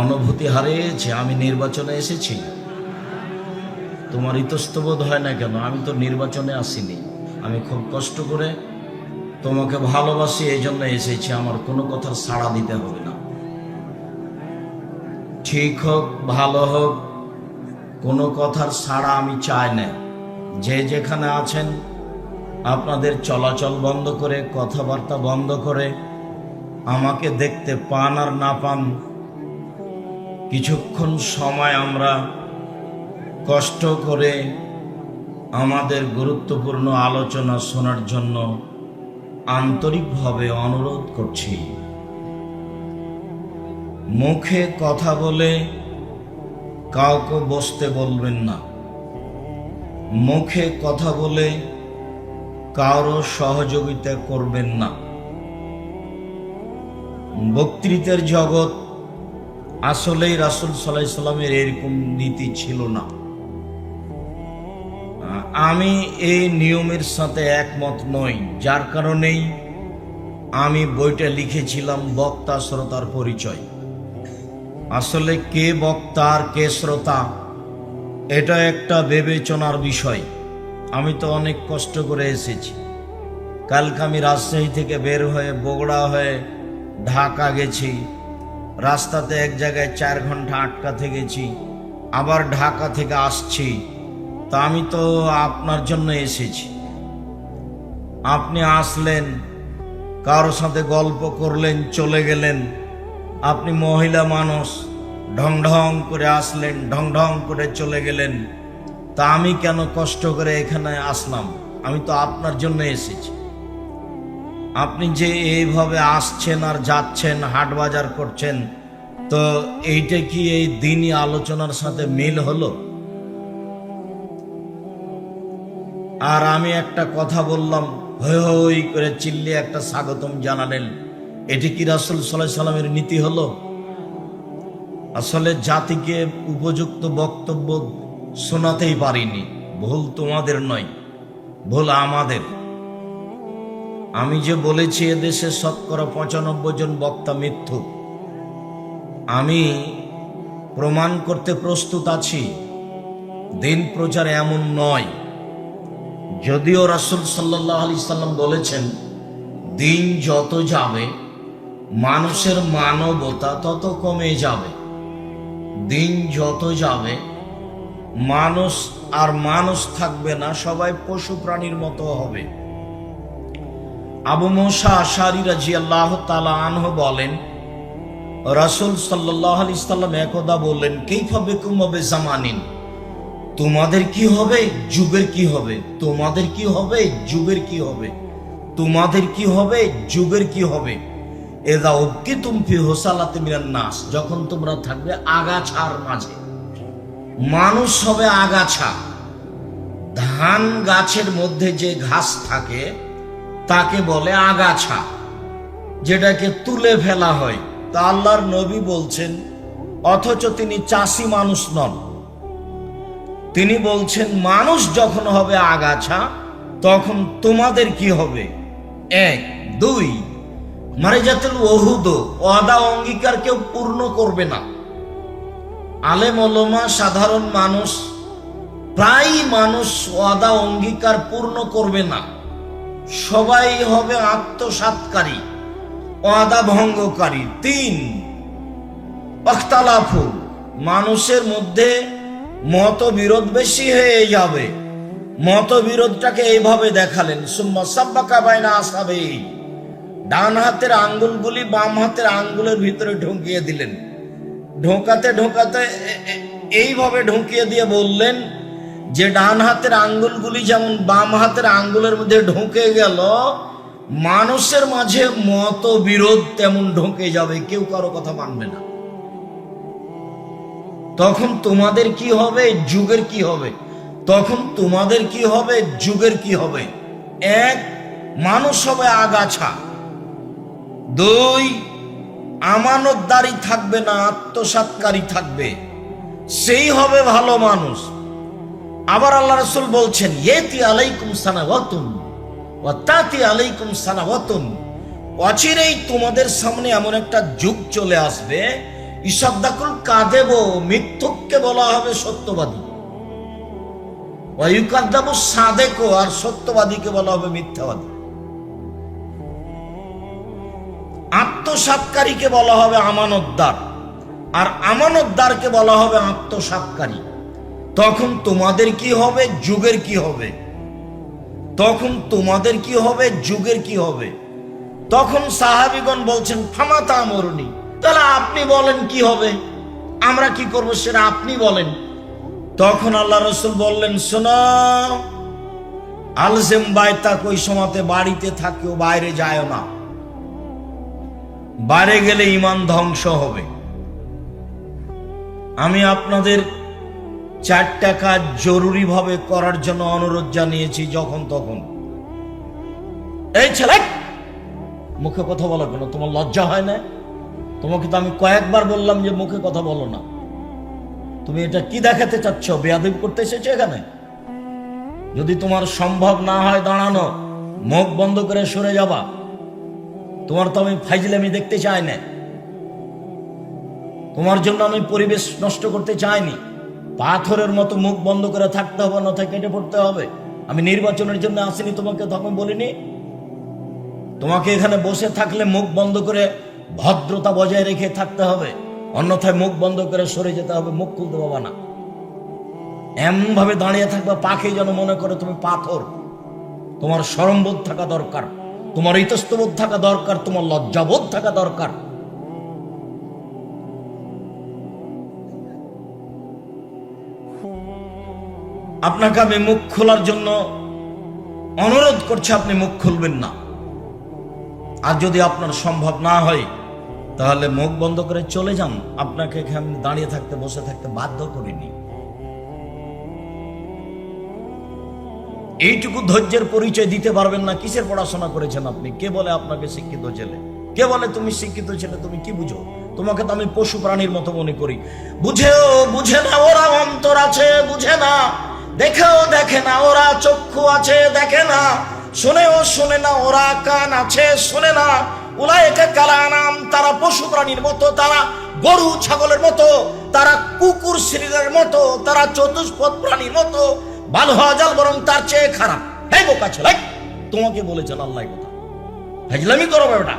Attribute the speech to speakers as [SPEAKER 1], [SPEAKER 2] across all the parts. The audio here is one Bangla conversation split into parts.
[SPEAKER 1] অনুভূতি হারিয়েছে আমি নির্বাচনে এসেছি, তোমার ইতস্তবোধ হয় না কেন? আমি তো নির্বাচনে আসিনি। আমি খুব কষ্ট করে তোমাকে ভালোবাসি এই জন্য এসেছি। আমার কোনো কথার সাড়া দিতে হবে না। ঠিক হোক, ভালো হোক, কোনো কথার সাড়া আমি চাই না। যে যেখানে আছেন, আপনাদের চলাচল বন্ধ করে, কথাবার্তা বন্ধ করে, আমাকে দেখতে পান আর না পান কিছুক্ষণ সময় আমরা কষ্ট করে আমাদের গুরুত্বপূর্ণ আলোচনা শোনার জন্য আন্তরিকভাবে অনুরোধ করছি। মুখে কথা বলে কাউকে বসতে বলবেন না। মুখে কথা বলে কারও সহযোগিতা করবেন না। বক্তৃতার জগৎ আসলেই রাসুল সাল্লাহ সাল্লামের এরকম নীতি ছিল না। আমি এই নিয়মের সাথে একমত নই, যার কারণেই আমি বইটা লিখেছিলাম বক্তা শ্রোতার পরিচয়। আসলে কে বক্তা আর কে শ্রোতা, এটা একটা বিবেচনার বিষয়। আমি তো অনেক কষ্ট করে এসেছি। কালকে আমি রাজশাহী থেকে বের হয়ে বগুড়া হয়ে ঢাকা গেছি। রাস্তাতে এক জায়গায় চার ঘণ্টা আটকা থেকেছি, আবার ঢাকা থেকে আসছি। তা আমি তো আপনার জন্য এসেছি। আপনি আসলেন, কারোর সাথে গল্প করলেন, চলে গেলেন। আপনি মহিলা মানুষ, ঢং ঢং করে আসলেন, ঢং ঢং করে চলে গেলেন। তা আমি কেন কষ্ট করে এখানে আসলাম? আমি তো আপনার জন্য এসেছি। আপনি যে এইভাবে আসছেন আর যাচ্ছেন হাট বাজার করছেন, তো এইটা কি এই দিনই আলোচনার সাথে মিল হলো? আর আমি একটা কথা বললাম হৈ হৈ করে চিল্লিয়ে একটা স্বাগতম জানালেন। এটি কি রাসুল সাল্লাহ সাল্লামের নীতি হলো? আসলে জাতিকে উপযুক্ত বক্তব্য শোনাতেই পারিনি। ভুল তোমাদের নয়, ভুল আমাদের। আমি যে বলেছি এদেশে শতকরা পঁচানব্বই জন বক্তা মিথ্যু। আমি প্রমাণ করতে প্রস্তুত আছি, দিন প্রচার এমন নয়। যদিও রাসুল সাল্লাহ আলি সাল্লাম বলেছেন, দিন যত যাবে, মানুষের মানবতা তত কমে যাবে। দিন যত যাবে, মানুষ আর মানুষ থাকবে না, সবাই পশু প্রাণীর মতো হবে। আবু মোসা আশারি রাজি আল্লাহ তালা আনহ বলেন, রাসুল সাল্লাহ আলি সাল্লাম একদা বললেন কেইভাবে কুমবে জামানিন? তোমাদের কি হবে? যুগের কি হবে? তোমাদের কি হবে? যুগের কি হবে? তোমাদের কি হবে? যুগের কি হবে? এদা অব্দি তুমি হোসালাতে মিলান নাস, যখন তোমরা থাকবে আগাছার মাঝে। মানুষ হবে আগাছা। ধান গাছের মধ্যে যে ঘাস থাকে তাকে বলে আগাছা, যেটাকে তুলে ফেলা হয়। তা আল্লাহর নবী বলছেন, অথচ তিনি চাষি মানুষ নন। তিনি বলছেন, মানুষ যখন হবে আগাছা, তখন তোমাদের কি হবে? এক, দুই যাতে ওহুদ ওয়াদা অঙ্গীকার কেউ পূর্ণ করবে না। আলেম ওলমা, সাধারণ মানুষ প্রায় মানুষ ওয়াদা অঙ্গীকার পূর্ণ করবে না। সবাই হবে আত্মসাতকারী, ওয়াদা ভঙ্গকারী। তিন, অখতালাফু, মানুষের মধ্যে মতবিরোধ বেশি হয়ে যাবে। মতবিরোধটাকে এইভাবে দেখালেন, সুম্মা সাব্বাকা বাইনা আসাবে ডান হাতের আঙ্গুলগুলি বাম হাতের আঙ্গুলের ভিতরে ঢুকিয়ে দিলেন। ঢোকাতে ঢোকাতে এইভাবে ঢুকিয়ে দিয়ে বললেন যে ডান হাতের আঙ্গুলগুলি যেমন বাম হাতের আঙ্গুলের মধ্যে ঢুকে গেল, মানুষের মাঝে মত বিরোধ তেমন ঢুকে যাবে, কেউ কারও কথা মানবে না। তখন তোমাদের কি হবে? যুগের কি হবে? তখন তোমাদের কি হবে? যুগের কি হবে? এক, মানুষ হবে আগাছা। দুই, আমানতদারি থাকবে না, আত্মসাৎকারী থাকবে। সেই হবে ভালো মানুষ। আবার আল্লাহ রসুল বলছেন, ইয়েতি আলাইকুম সানাওয়াতুন ওয়া তাতি আলাইকুম সানাওয়াতুন। অচিরেই তোমাদের সামনে এমন একটা যুগ চলে আসবে ইসাদ্দাকুল কাদেব, মিথ্যুককে বলা হবে সত্যবাদী। ওয়ুকাদ্দাবু সাদেকো আর সত্যবাদীকে বলা হবে মিথ্যাবাদী। আত্মসাৎকারীকে বলা হবে আমানতদার। আর আমানতদারকে বলা হবে আত্মসাৎকারী। তখন তোমাদের কি হবে? যুগের কি হবে? তখন তোমাদের কি হবে? যুগের কি হবে? তখন সাহাবিগণ বলছেন ফামাতা মরুনি তাহলে আপনি বলেন কি হবে? আমরা কি করব সেটা আপনি বলেন। তখন আল্লাহ রসুল বললেন, শোনো আলসেম বাইতা কই সমাতে বাড়িতে থাকিও, বাইরে যায় না। বাইরে গেলে ইমান ধ্বংস হবে। আমি আপনাদের চারটা কাজ জরুরিভাবে করার জন্য অনুরোধ জানিয়েছি যখন তখন। এই ছেলে! মুখে কথা বলো কেন? তোমার লজ্জা হয় না? তোমাকে তো আমি কয়েকবার বললাম যে মুখে কথা বলো না। তুমি এটা কি দেখাতে চাচ্ছ? বেয়াদবি করতে এসেছ এখানে? যদি তোমার সম্ভব না হয় দাঁড়ানো, মুখ বন্ধ করে সরে যাবা। তোমার তো আমি ফাইজলামি দেখতে চাই না। তোমার জন্য আমি পরিবেশ নষ্ট করতে চাইনি। পাথরের মতো মুখ বন্ধ করে থাকতে হবে নথায় কেটে পড়তে হবে। আমি নির্বাচনের জন্য আসিনি, তোমাকে তখন বলিনি। তোমাকে এখানে বসে থাকলে মুখ বন্ধ করে ভদ্রতা বজায় রেখে থাকতে হবে। অন্যথায় মুখ বন্ধ করে সরে যেতে হবে, মুখ খুলতে পাবা না। এমন ভাবে দাঁড়িয়ে থাকবে, পাখি যেন মনে করে তুমি পাথর। তোমার সরমবোধ থাকা দরকার, তোমার ইতস্তবোধ থাকা দরকার, তোমার লজ্জাবোধ থাকা দরকার। আপনাকে আমি মুখ খোলার জন্য অনুরোধ করছি, আপনি মুখ খুলবেন না। আর যদি আপনার সম্ভব না হয়, তাহলে মুখ বন্ধ করে চলে যান। আপনাকে এখানে দাঁড়িয়ে থাকতে, বসে থাকতে বাধ্য করিনি। এইটুকু ধৈর্যের পরিচয় দিতে পারবেন না, কিসের পড়াশোনা করেছেন আপনি? কে বলে আপনাকে শিক্ষিত ছেলে? কে বলে তুমি শিক্ষিত ছেলে, তুমি কি বুঝো? তোমাকে তো আমি পশু প্রাণীর মতো মনে করি। বুঝেও বুঝে না, ওরা অন্তর আছে, বুঝে না। দেখেও দেখে না, ওরা চক্ষু আছে, দেখে না। শুনেও শুনে না, ওরা কান আছে, শুনে না। উলায়কে কালানাম, তারা পশু প্রাণীর মতো, তারা গরু ছাগলের মতো, তারা কুকুর শরীরের মতো, তারা চতুষ্পদ প্রাণীর মতো। ভালো হওয়া যাল বরং তার চেয়ে খারাপ। হ্যাঁ বোকা ছেলে তোমাকে বলেছেন আল্লাহ কথা। হাজলামি করো ওটা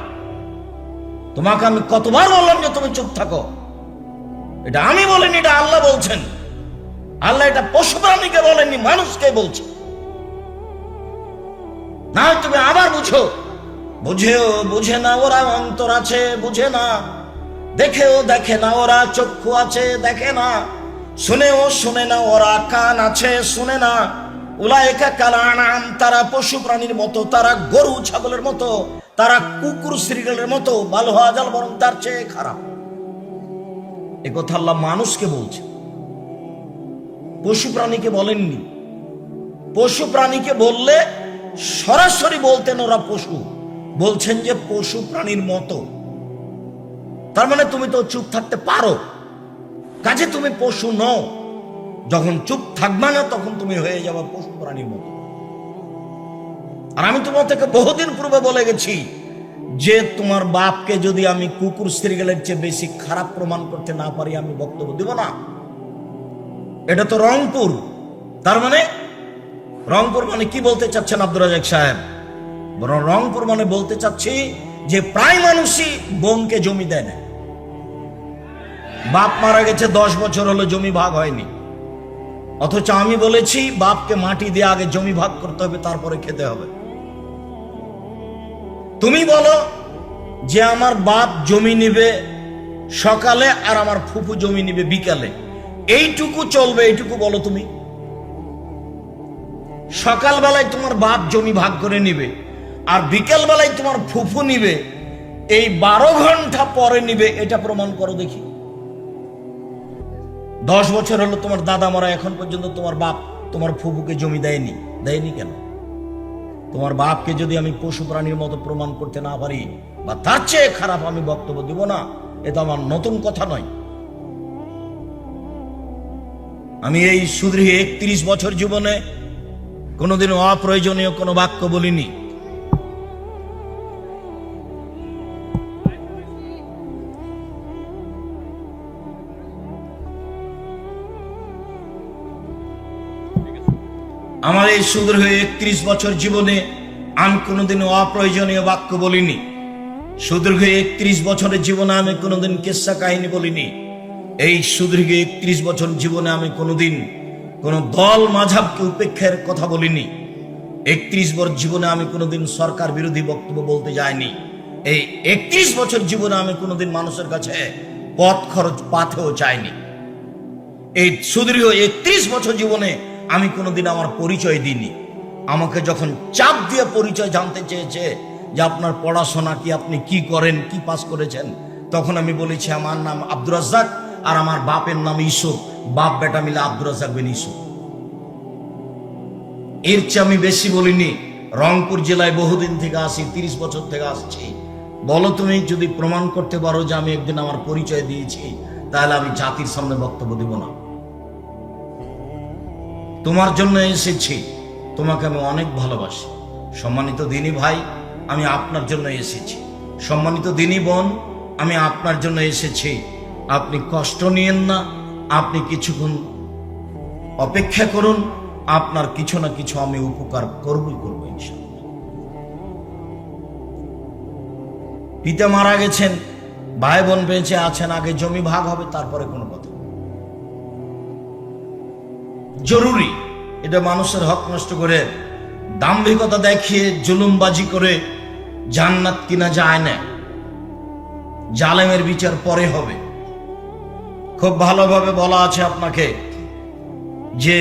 [SPEAKER 1] তোমাকে আমি কতবার বললাম যে তুমি চুপ থাকো। এটা আমি বলিনি, এটা আল্লাহ বলছেন। আল্লাহ এটা পশু প্রাণীকে বলেননি, মানুষকে বলছে। না তুমি আবার বুঝো। বুঝেও বুঝে না, ওরা অন্তর আছে, বুঝে না। দেখেও দেখে না, ওরা চক্ষু আছে, দেখে না। শুনেও শুনে না, ওরা কান আছে, শুনে না। উলায়কা কালানাম, তারা পশু প্রাণীর মতো, তারা গরু ছাগলের মতো, তারা কুকুর শ্রীগলের মতো যাল বরং তার চেয়ে খারাপ। এ কথা আল্লাহ মানুষকে বলছে। পশু প্রাণীকে বলেননি। পশু প্রাণীকে বললে সরাসরি বলতেন ওরা পশু। বলছেন যে পশু প্রাণীর মতো। তার মানে তুমি তো চুপ থাকতে পারো। কাজে তুমি পশু নও। যখন চুপ থাকবা না, তখন তুমি হয়ে যাবে পশু প্রাণীর মতো। আর আমি তোমার থেকে বহুদিন পূর্বে বলে গেছি যে তোমার বাপকে যদি আমি কুকুর শ্রীগেলের চেয়ে বেশি খারাপ প্রমাণ করতে না পারি, আমি বক্তব্য দিব না। এটা তো রংপুর। তার মানে? রংপুর মানে কি বলতে চাচ্ছেন আব্দুর রাজাক সাহেব? বরং রংপুর মানে বলতে চাচ্ছি যে প্রায় মানুষই বোনকে জমি দেয় না। বাপ মারা গেছে দশ বছর হলো জমি ভাগ হয়নি। অথচ আমি বলেছি, বাপকে মাটি দিয়ে আগে জমি ভাগ করতে হবে, তারপরে খেতে হবে। তুমি বলো যে আমার বাপ জমি নিবে সকালে আর আমার ফুফু জমি নিবে বিকালে। এইটুকু চলবে, এইটুকু বলো তুমি। সকালবেলায় তোমার বাপ জমি ভাগ করে নিবে, আর বিকালবেলায় তোমার ফুফু নিবে, এই বারো ঘণ্টা পরে নিবে, এটা প্রমাণ করো দেখি। দশ বছর হলো তোমার দাদা মারা, এখন পর্যন্ত তোমার বাপ তোমার ফুফুকে জমি দেয়নি। দেয়নি কেন? তোমার বাপকে যদি আমি পশু প্রাণীর মতো প্রমাণ করতে না পারি, বা তার চেয়ে খারাপ আমি বক্তব্য দিব না, এটা আমার নতুন কথা নয়। আমি এই সুদৃহ একত্রিশ বছর জীবনে কোনোদিন অপ্রয়োজনীয় কোনো বাক্য বলিনি। আমার এই সুদৃহ একত্রিশ বছর জীবনে আমি কোনোদিন অপ্রয়োজনীয় বাক্য বলিনি। সুদীর্ঘ একত্রিশ বছরের জীবনে আমি কোনোদিন কেসা কাহিনী বলিনি। এই সুদীর্ঘ একত্রিশ বছর জীবনে আমি কোনোদিন কোনো দল মাঝাবকে উপেক্ষার কথা বলিনি। একত্রিশ বছর জীবনে আমি কোনোদিন সরকার বিরোধী বক্তব্য বলতে যাইনি। এই একত্রিশ বছর জীবনে আমি কোনোদিন মানুষের কাছে পথ খরচ, পাথেও চাইনি এই সুদীর্ঘ একত্রিশ বছর জীবনে আমি কোনোদিন আমার পরিচয় দিইনি। আমাকে যখন চাপ দিয়ে পরিচয় জানতে চেয়েছে যে আপনার পড়াশোনা কি, আপনি কি করেন, কি পাস করেছেন, তখন আমি বলেছি, আমার নাম আব্দুর রাজ্জাক। আর আমার বাপের নাম ইসুফ বাপ বেটা মিলে আব্দুর বিন ইসুফ এর চেয়ে আমি বেশি বলিনি, রংপুর জেলায় বহুদিন থেকে আসি, তিরিশ বছর থেকে আসছি। বলো তুমি, যদি প্রমাণ করতে পারো যে আমি একদিন আমার পরিচয় দিয়েছি, তাহলে আমি জাতির সামনে বক্তব্য দিব না। তোমার জন্য এসেছি, তোমাকে আমি অনেক ভালোবাসি। সম্মানিত দিনী ভাই, আমি আপনার জন্য এসেছি। সম্মানিত দিনী বোন, আমি আপনার জন্য এসেছি। আপনি কষ্ট নিয়েন না, আপনি কিছুক্ষণ অপেক্ষা করুন, আপনার কিছু না কিছু আমি উপকার করবই করব পিতা মারা গেছেন ভাই বোন বেঁচে আছেন, আগে জমি ভাগ হবে, তারপরে কোনো কথা জরুরি, এটা মানুষের হক নষ্ট করে দাম্ভিকতা দেখিয়ে জুলুমবাজি করে জান্নাত কিনা যায় না। জালেমের বিচার পরে হবে। খুব ভালোভাবে বলা আছে আপনাকে যে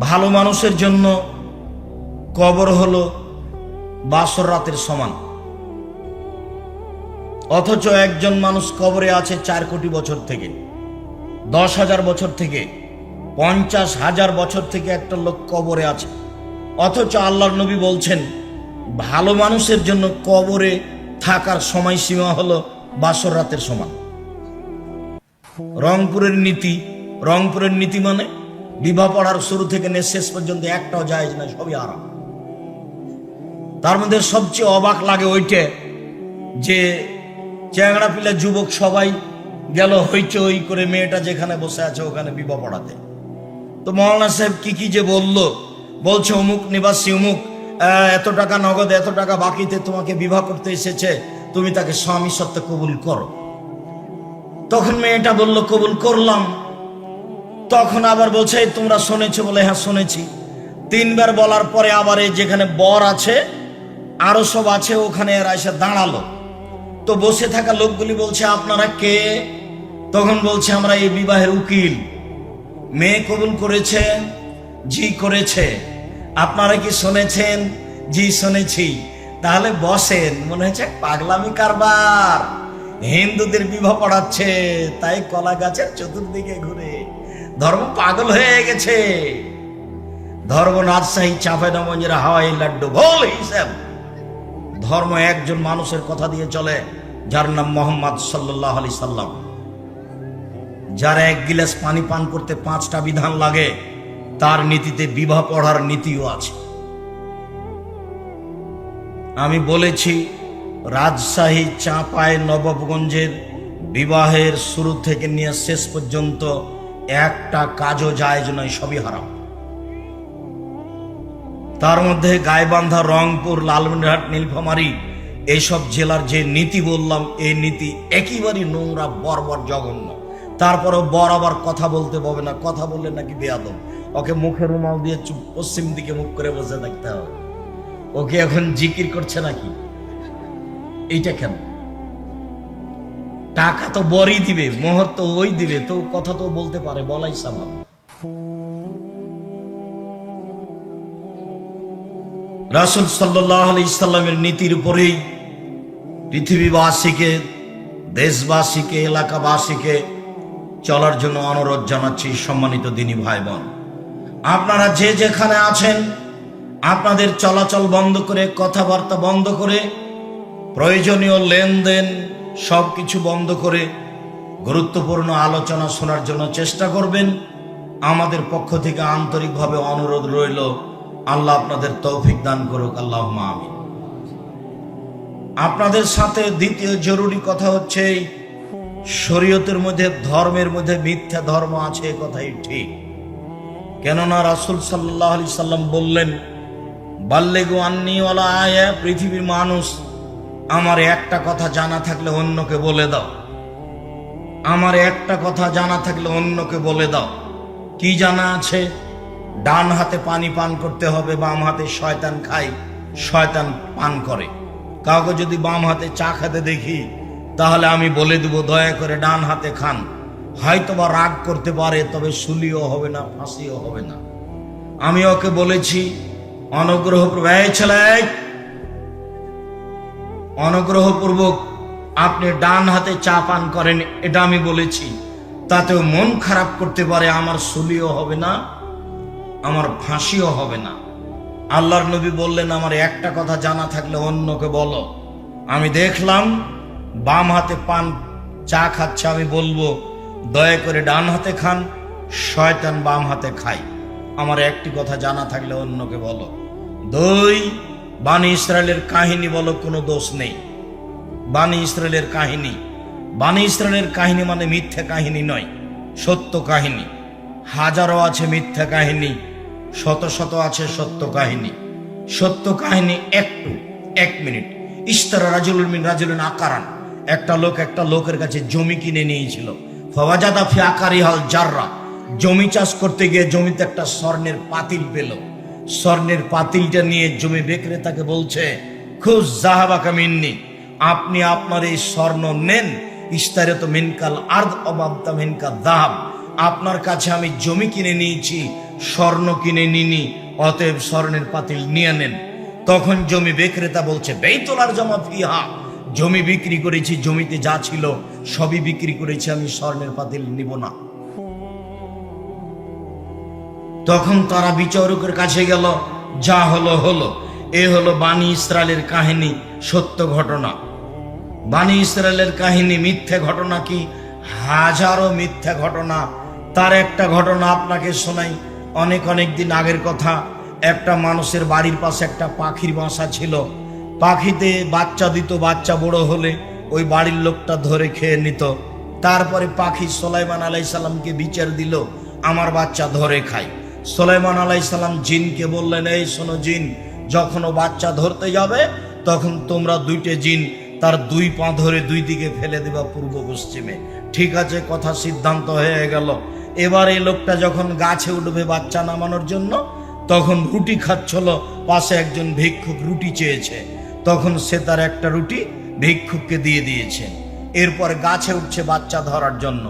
[SPEAKER 1] ভালো মানুষের জন্য কবর হলো বাসর রাতের সমান। অথচ একজন মানুষ কবরে আছে চার কোটি বছর থেকে, দশ হাজার বছর থেকে, পঞ্চাশ হাজার বছর থেকে একটা লোক কবরে আছে। অথচ আল্লাহর নবী বলছেন, ভালো মানুষের জন্য কবরে থাকার সময়সীমা হলো বাসর রাতের সমান। রংপুরের নীতি রংপুরের নীতি মানে বিবাহ পড়ার শুরু থেকে নিয়ে শেষ পর্যন্ত একটাও যায় না সবই আরাম তার মধ্যে সবচেয়ে অবাক লাগে ওইটা যে চ্যাংড়া পিলা যুবক সবাই গেল হইচই করে মেয়েটা যেখানে বসে আছে ওখানে বিবাহ পড়াতে। তো মৌলানা সাহেব কি কি যে বলল? বলছে, অমুক নিবাসী, অমুক এত টাকা নগদ, এত টাকা বাকিতে তোমাকে বিবাহ করতে এসেছে, তুমি তাকে স্বামী সত্ত্বে কবুল করো। তখন মেয়েটা বলল, কবুল করলাম। তখন আবার বলছে তোমরা শুনেছো বলে? হ্যাঁ শুনেছি। তিনবার বলার পরে আবার এই যেখানে বর আছে, আরও সব আছে, ওখানে এরা এসে দাঁড়াল। তো বসে থাকা লোকগুলি বলছে, আপনারা কে? তখন বলছে, আমরা এই বিবাহের উকিল। মেয়ে কবুল করেছে? জি, করেছে। আপনারা কি শুনেছেন? জি, শুনেছি। তাহলে বসেন। মনে হচ্ছে পাগলামি কারবার। হিন্দুদের বিবাহ পড়াচ্ছে, তাই কলা গাছের চতুর্দিকে ঘুরে ধর্ম পাগল হয়ে গেছে। ধর্ম রাজশাহী চাঁপাইনগঞ্জের হাওয়াই লাড্ডু, ভোল হিসাব ধর্ম একজন মানুষের কথা দিয়ে চলে, যার নাম মোহাম্মদ সাল্লাহ আলি সাল্লাম। যার এক গিলাস পানি পান করতে পাঁচটা বিধান লাগে, তার নীতিতে বিবাহ পড়ার নীতিও আছে। আমি বলেছি রাজশাহী চাঁপায় নবাবগঞ্জের বিবাহের শুরু থেকে নিয়ে শেষ পর্যন্ত একটা কাজও যায় নয়, সবই হারাম। তার মধ্যে গাইবান্ধা, রংপুর, লালমনিরহাট, নীলফামারী এইসব জেলার যে নীতি বললাম, এই নীতি একেবারেই নোংরা, বর্বর, জঘন্য। তারপরেও বর আবার কথা বলতে পাবে না, কথা বললে নাকি বেয়াদব। ওকে মুখে রুমাল দিয়ে চুপ, পশ্চিম দিকে মুখ করে বসে থাকতে হবে। ওকে এখন জিকির করছে নাকি? এইটা কেন টাকা তো বরই দিবে, মোহর তো ওই দিবে, তো কথা তো বলতে পারে, বলাই স্বাভাবিক রাসুল সাল্লাহ আলি নীতির উপরেই পৃথিবীবাসীকে, দেশবাসীকে, এলাকাবাসীকে চলার জন্য অনুরোধ জানাচ্ছি সম্মানিত দিনী ভাই বোন আপনারা যে যেখানে আছেন, আপনাদের চলাচল বন্ধ করে, কথাবার্তা বন্ধ করে প্রয়োজনীয় লেনদেন সব কিছু বন্ধ করে গুরুত্বপূর্ণ আলোচনা শোনার জন্য চেষ্টা করবেন। আমাদের পক্ষ থেকে আন্তরিকভাবে অনুরোধ রইল, আল্লাহ আপনাদের তৌফিক দান করুক আল্লাহ আমিন। আপনাদের সাথে দ্বিতীয় জরুরি কথা হচ্ছে, শরীয়তের মধ্যে, ধর্মের মধ্যে মিথ্যা ধর্ম আছে এ কথাই ঠিক। কেননা রাসুল সাল্লাহ আলি সাল্লাম বললেন, বাল্লেগু আন্নিওয়ালা আয়া, পৃথিবীর মানুষ আমার একটা কথা জানা থাকলে অন্যকে বলে দাও। আমার একটা কথা জানা থাকলে অন্যকে বলে দাও। কি জানা আছে? ডান হাতে পানি পান করতে হবে, বাম হাতে শয়তান খাই শয়তান পান করে। কাউকে যদি বাম হাতে চা খেতে দেখি, তাহলে আমি বলে দেব, দয়া করে ডান হাতে খান। হয়তো বা রাগ করতে পারে, তবে সুলিও হবে না, ফাঁসিও হবে না। আমি ওকে বলেছি, অনুগ্রহ ব্যয় ছেলে অনুগ্রহপূর্বক আপনি ডান হাতে চা পান করেন, এটা আমি বলেছি। তাতেও মন খারাপ করতে পারে, আমার সুলিও হবে না, আমার ফাঁসিও হবে না। আল্লাহর নবী বললেন, আমার একটা কথা জানা থাকলে অন্যকে বলো। আমি দেখলাম, বাম হাতে পান, চা খাচ্ছে, আমি বলব, দয়া করে ডান হাতে খান, শয়তান বাম হাতে খাই আমার একটি কথা জানা থাকলে অন্যকে বলো। দুই বানি ইসরায়েলের কাহিনী বলো, কোনো দোষ নেই। বানি ইসরায়েলের কাহিনী। বানি ইসরায়েলের কাহিনী মানে মিথ্যা কাহিনী নয়, সত্য কাহিনী। হাজারো আছে মিথ্যা কাহিনী, শত শত আছে সত্য কাহিনী। সত্য কাহিনী একটু, এক মিনিট। ইস্তারা রাজুল মিন রাজুলিন আকারান, একটা লোক একটা লোকের কাছে জমি কিনে নিয়েছিল। ফওয়াজাদা ফি আকারি হাল জাররা, জমি চাষ করতে গিয়ে জমিতে একটা স্বর্ণের পাতিল পেল। স্বর্ণের পাতিলটা নিয়ে জমি বিক্রেতাকে বলছে খুব জাহাবাকা মিন্নি, আপনি আপনার এই স্বর্ণ নেন ইস্তারিত মিনকাল আর্দ, অবাবতা মিনকাল দাহাব। আপনার কাছে আমি জমি কিনে নিয়েছি, স্বর্ণ কিনে নিনি, অতএব স্বর্ণের পাতিল নিয়ে নেন। তখন জমি বিক্রেতা বলছে বেইতলার জমা ফিহা, জমি বিক্রি করেছি, জমিতে যা ছিল সবই বিক্রি করেছি, আমি স্বর্ণের পাতিল নিব না। তখন তারা বিচারকের কাছে গেল, যা হলো হলো। এ হলো বাণী ইসরায়েলের কাহিনী, সত্য ঘটনা। বাণী ইসরায়েলের কাহিনী মিথ্যে ঘটনা কি? হাজারো মিথ্যা ঘটনা। তার একটা ঘটনা আপনাকে শোনাই, অনেক অনেক দিন আগের কথা। একটা মানুষের বাড়ির পাশে একটা পাখির বাসা ছিল। পাখিতে বাচ্চা দিত, বাচ্চা বড় হলে ওই বাড়ির লোকটা ধরে খেয়ে নিত। তারপরে পাখি সোলাইমান আলাই সাল্লামকে বিচার দিল, আমার বাচ্চা ধরে খায়। সোলাইমান আলাই সাল্লাম জিনকে বললেন, এই শোনো জিন যখন বাচ্চা ধরতে যাবে, তখন তোমরা দুইটে জিন তার দুই পা ধরে দুই দিকে ফেলে দেবা পূর্ব পশ্চিমে। ঠিক আছে, কথা সিদ্ধান্ত হয়ে গেল। এবার এই লোকটা যখন গাছে উঠবে বাচ্চা নামানোর জন্য, তখন রুটি খাচ্ছিল, পাশে একজন ভিক্ষুক রুটি চেয়েছে। তখন সে তার একটা রুটি ভিক্ষুককে দিয়ে দিয়েছে। এরপর গাছে উঠছে বাচ্চা ধরার জন্য।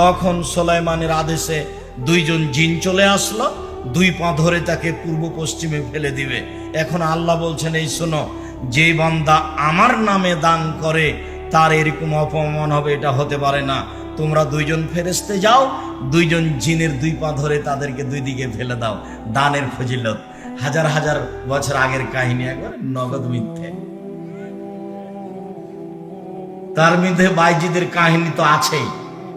[SPEAKER 1] তখন সোলাইমানের আদেশে দুইজন জিন চলে আসলো, দুই পা ধরে তাকে পূর্ব পশ্চিমে ফেলে দিবে। এখন আল্লাহ বলছেন, এই শোনো, যে বান্দা আমার নামে দান করে, তার এরকম অপমান হবে, এটা হতে পারে না। তোমরা দুইজন ফেরেস্তে যাও, দুইজন জিনের দুই পা ধরে তাদেরকে দুই দিকে ফেলে দাও। দানের ফজিলত। হাজার হাজার বছর আগের কাহিনী একবার, নগদ মিথ্যে। তার মধ্যে বাইজিদের কাহিনী তো আছেই।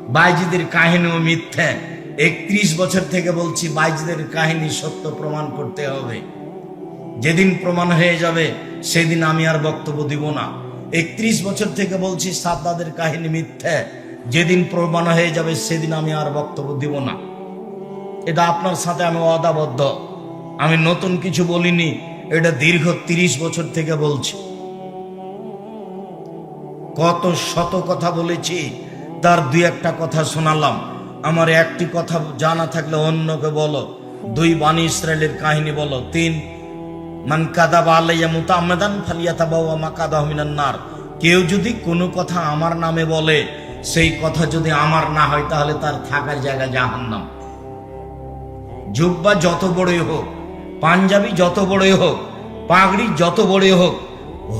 [SPEAKER 1] বাইজিদের কাহিনীও মিথ্যে। একত্রিশ বছর থেকে বলছি, বাইজিদের কাহিনী সত্য প্রমাণ করতে হবে। যেদিন প্রমাণ হয়ে যাবে, সেদিন আমি আর বক্তব্য দিব না। একত্রিশ বছর থেকে বলছি সাদ্দাদের কাহিনী মিথ্যে। যেদিন প্রমাণ হয়ে যাবে, সেদিন আমি আর বক্তব্য দিব না। এটা আপনার সাথে আমি অদাবদ্ধ আমি নতুন কিছু বলিনি, এটা দীর্ঘ তিরিশ বছর থেকে বলছি। কত শত কথা বলেছি, তার দুই একটা কথা শোনালাম। আমার একটি কথা জানা থাকলে অন্যকে বলো। দুই বাণী ইসরায়েলের কাহিনী বলো। তিন, মান কাদাবা আলাইয়া মুতামেদান ফালিয়াতা বাবা মা কাদা নার। কেউ যদি কোনো কথা আমার নামে বলে, সেই কথা যদি আমার না হয়, তাহলে তার থাকার জায়গা জাহান্নাম। জুব্বা যত বড়ই হোক, পাঞ্জাবি যত বড়ই হোক, পাগড়ি যত বড়ই হোক,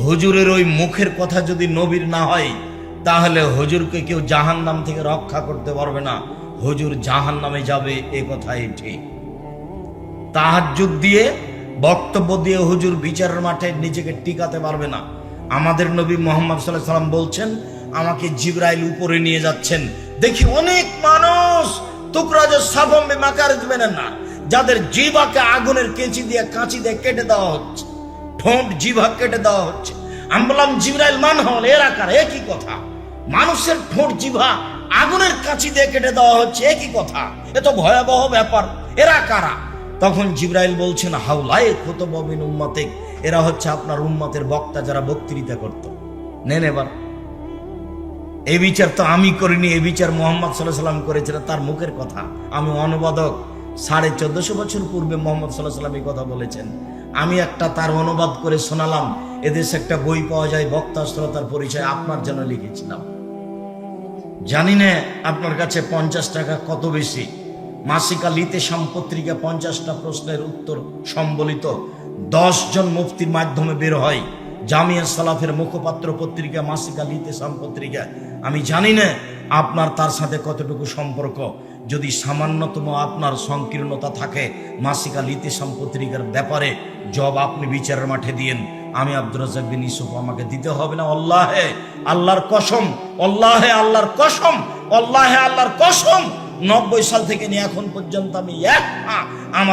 [SPEAKER 1] হুজুরের ওই মুখের কথা যদি নবীর না হয়, তাহলে হুজুরকে কেউ জাহান নাম থেকে রক্ষা করতে পারবে না। হুজুর জাহান নামে যাবে, এ কথাই ঠিক। তাহাজ্জুদ দিয়ে, বক্তব্য দিয়ে হুজুর বিচারের মাঠে নিজেকে টিকাতে পারবে না। আমাদের নবী মোহাম্মদ সাল্লাহ সাল্লাম বলছেন, আমাকে জিব্রাইল উপরে নিয়ে যাচ্ছেন। দেখি অনেক মানুষ টুকরা যে সাবম্বে মাকার না। যাদের জিভাকে আগুনের কেঁচি দিয়ে কাঁচি দিয়ে কেটে দেওয়া হচ্ছে, ঠোঁট জিভা কেটে দেওয়া হচ্ছে। আমি বললাম, জিব্রাইল মান হল? এর আকার একই কথা। মানুষের ঠোঁট জিভা আগুনের কাঁচি দিয়ে কেটে দেওয়া হচ্ছে, একই কথা। এ তো ভয়াবহ ব্যাপার। এরা কারা? তখন জিব্রাইল বলছেন হাউলায় খুতবিন উম্মাতে এরা হচ্ছে আপনার উম্মাতের বক্তা যারা বক্তৃতা করত। নেন এবার। এই বিচার তো আমি করিনি এই বিচার মোহাম্মদ সাল্লাহ সাল্লাম করেছিলেন তার মুখের কথা। আমি অনুবাদক। সাড়ে চোদ্দশো বছর পূর্বে মোহাম্মদ সাল্লাহ সাল্লাম এই কথা বলেছেন। আমি একটা তার অনুবাদ করে শোনালাম, এদেশে একটা বই পাওয়া যায়, বক্তা শ্রোতার পরিচয় আপনার জন্য লিখেছিলাম। জানি না আপনার কাছে পঞ্চাশ টাকা কত বেশি। মাসিকা লিতে সম্পত্রিকা পঞ্চাশটা প্রশ্নের উত্তর সম্বলিত জন মুফতির মাধ্যমে বের হয়। জামিয়া সালাফের মুখপাত্র পত্রিকা মাসিকা লিতে সম্পত্রিকা। আমি জানি না আপনার তার সাথে কতটুকু সম্পর্ক। যদি সামান্যতম আপনার সংকীর্ণতা থাকে মাসিকা লিতে সম্পত্রিকার ব্যাপারে জব আপনি বিচারের মাঠে দিয়েন। আমি আব্দুর রাজাক বিন ইসুফ আমাকে দিতে হবে না, আল্লাহে আল্লাহর কসম, আল্লাহে আল্লাহর কসম, আল্লাহে আল্লাহর কসম। নব্বই সাল থেকে নিয়ে এখন পর্যন্ত আমি এক আমার